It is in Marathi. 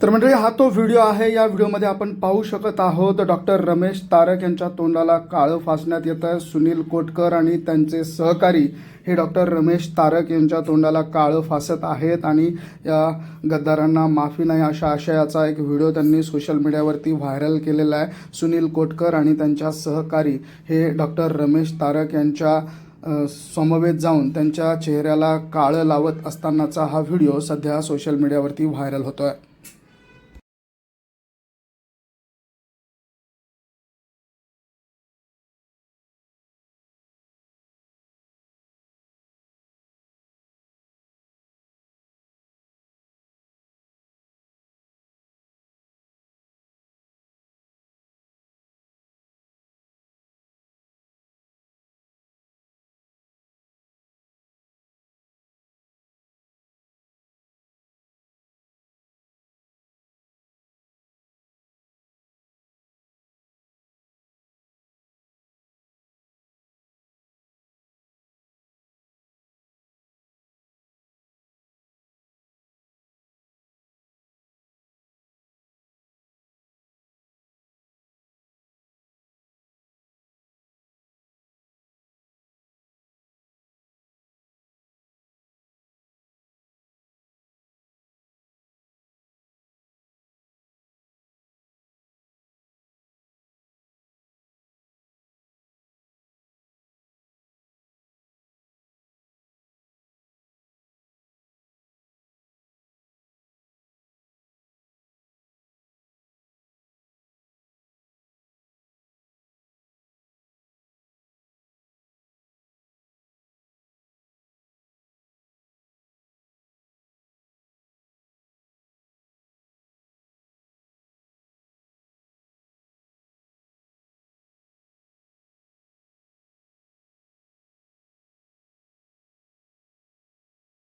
तर मंडळी हा तो व्हिडिओ आहे. या व्हिडिओमध्ये आपण पाहू शकत आहोत डॉक्टर रमेश तारक यांच्या तोंडाला काळं फासण्यात येत आहे. सुनील कोटकर आणि त्यांचे सहकारी हे डॉक्टर रमेश तारक यांच्या तोंडाला काळं फासत आहेत आणि या गद्दारांना माफी नाही अशा आशयाचा एक व्हिडिओ त्यांनी सोशल मीडियावरती व्हायरल केलेला आहे. सुनील कोटकर आणि त्यांच्या सहकारी हे डॉक्टर रमेश तारक यांच्या समवेत जाऊन त्यांच्या चेहऱ्याला काळं लावत असतानाचा हा व्हिडिओ सध्या सोशल मीडियावरती व्हायरल होतो आहे